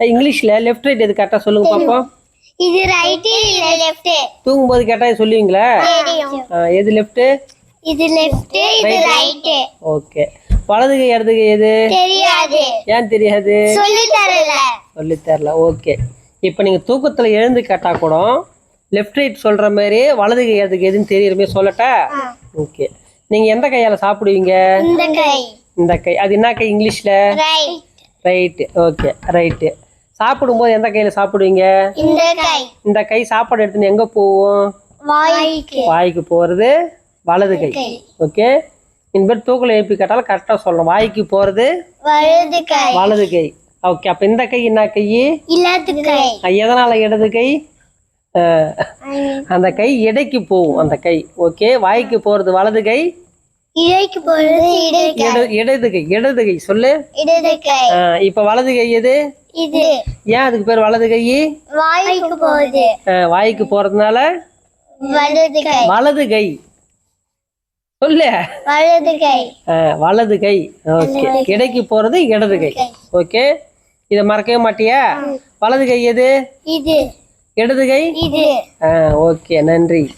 இங்கிலீஷ்ல left right எது கரெக்டா சொல்லுங்க பாப்போம். இது ரைட் இல்ல லெஃப்ட் தூங்கும்போது கேட்டா சொல்லுவீங்களா? எது லெஃப்ட் இது லெஃப்ட் இது ரைட் ஓகே வலது கை இடது கை எது? தெரியாது. ஏன் தெரியாது? சொல்லி தரல சொல்லி தரல ஓகே இப்போ நீங்க தூக்கத்துல எழுந்து கேட்டா கூட லெஃப்ட் ரைட் சொல்ற மாதிரி வலது கை இடது கை எதுன்னு தெரியுற மாதிரி சொல்லட்டா? ஓகே நீங்க எந்த கையால சாப்பிடுவீங்க? இந்த கை. இந்த கை. அது என்ன கை? இங்கிலீஷ்ல? ரைட் ரைட்டு ஓகே ரைட்டு சாப்பிடும்போது எந்த கையில சாப்பிடுவீங்க? இந்த கை. இந்த கை சாப்பாடு எடுத்துன்னு எங்க போகும் வாய்க்கு. வாய்க்கு போறது வலது கை. ஓகே? இனிமேல் தூக்கில் எழுப்பி கேட்டாலும் கரெக்டாக சொல்லணும். வாய்க்கு போறது வலது கை. வலது கை. ஓகே அப்போ இந்த கை என்ன கை? இல்லாத கை. அஹ் எதனால இடது கை? அந்த கை இடைக்கு போகும் அந்த கை. ஓகே வாய்க்கு போறது வலது கை. இடது கை. இடது கை இடது கை சொல்லு. இடது கை. அஹ் இப்போ வலது கை எது? இது ஏன் அதுக்கு பேர் வலது கை? வாய்க்கு போகுது. வாய்க்கு போறதுனால? வலது கை. வலது கை. சொல்லு. வலது கை. வலது கை. ஓகே. இடைக்கு போறது இடது கை. ஓகே. இதை மறக்கவே மாட்டியா? வலது கை எது? இது. இடது கை? இது. ஓகே. நன்றி.